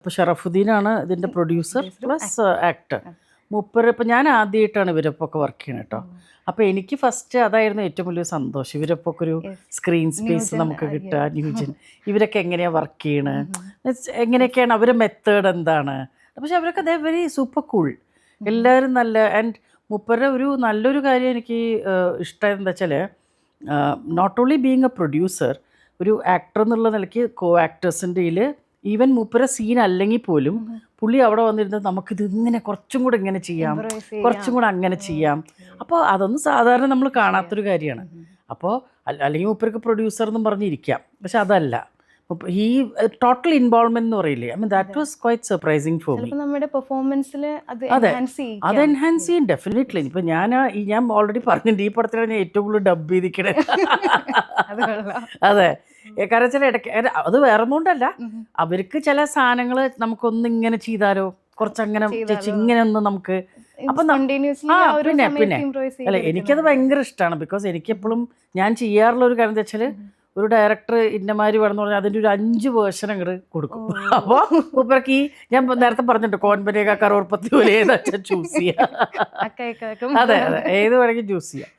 അപ്പോൾ ഷറഫുദ്ദീനാണ് ഇതിന്റെ producer plus actor മുപ്പര് ഇപ്പം ഞാൻ ആദ്യമായിട്ടാണ് ഇവരൊപ്പൊക്കെ വർക്ക് ചെയ്യണം കേട്ടോ അപ്പോൾ എനിക്ക് ഫസ്റ്റ് അതായിരുന്നു ഏറ്റവും വലിയ സന്തോഷം. ഇവരൊപ്പൊക്കെ ഒരു സ്ക്രീൻ സ്പേസ് നമുക്ക് കിട്ടുക ന്യൂജൻ ഇവരൊക്കെ എങ്ങനെയാണ് വർക്ക് ചെയ്യണത് എങ്ങനെയൊക്കെയാണ്? അവരുടെ മെത്തേഡ് എന്താണ്? പക്ഷെ അവരൊക്കെ അതേ വെരി സൂപ്പർ കൂൾ എല്ലാവരും നല്ല ആൻഡ് മുപ്പരുടെ ഒരു നല്ലൊരു കാര്യം എനിക്ക് ഇഷ്ടം എന്താ വെച്ചാൽ not only being a producer ഒരു ആക്ടർ എന്നുള്ള നിലയ്ക്ക് കോ ആക്ടേഴ്സിന്റെ ഈവൻ മൂപ്പര സീൻ അല്ലെങ്കിൽ പോലും പുള്ളി അവിടെ വന്നിരുന്ന് നമുക്കിത് ഇങ്ങനെ കുറച്ചും കൂടെ ഇങ്ങനെ ചെയ്യാം കുറച്ചും കൂടെ അങ്ങനെ ചെയ്യാം. അപ്പോൾ അതൊന്നും സാധാരണ നമ്മൾ കാണാത്തൊരു കാര്യമാണ്. അപ്പോൾ അല്ലെങ്കിൽ മൂപ്പർക്ക് പ്രൊഡ്യൂസർ എന്നും പറഞ്ഞിരിക്കാം. പക്ഷെ അതല്ല. ഈ ടോട്ടൽ ഇൻവോൾവ്മെന്റ് എന്ന് പറയില്ലേ? I mean that was quite surprising for me നമ്മുടെ പെർഫോമൻസിൽ അത് അതെ. എൻഹാൻസ് ചെയ്യും ഡെഫിനറ്റ്ലി ഇപ്പൊ ഞാൻ ഞാൻ ഓൾറെഡി പറഞ്ഞിട്ടുണ്ട് ഈ പടത്തിലാണ് ഞാൻ ഏറ്റവും കൂടുതൽ ഡബ് ചെയ്തിരിക്കണേ. അത്. കാരണം ചില ഇടയ്ക്ക് അത് വേറെ ഒന്നുകൊണ്ടല്ല. അവർക്ക് ചില സാധനങ്ങൾ നമുക്കൊന്ന് ഇങ്ങനെ ചെയ്താലോ? കുറച്ചങ്ങനെ ചേച്ചി ഇങ്ങനെ ഒന്ന് നമുക്ക് അപ്പൊ പിന്നെ, പിന്നെ. അല്ല എനിക്കത് ഭയങ്കര ഇഷ്ടമാണ് ബിക്കോസ് എനിക്ക് എപ്പോഴും ഞാൻ ചെയ്യാറുള്ള ഒരു കാര്യം എന്താ വെച്ചാൽ ഒരു ഡയറക്ടർ ഇന്നമാര് വേണമെന്ന് പറഞ്ഞാൽ അതിന്റെ ഒരു അഞ്ച് വേർഷൻ അങ്ങട് കൊടുക്കും. അപ്പോൾ മൂപ്പർക്ക് ഈ ഞാൻ നേരത്തെ പറഞ്ഞിട്ടുണ്ട് കോൻപനേക്ക കറോർപ്പത്തി പോലെ ഏതാ ചൂസ് ചെയ്യാം? അതെ അതെ. ഏത് വേണമെങ്കിൽ ചൂസ് ചെയ്യാം.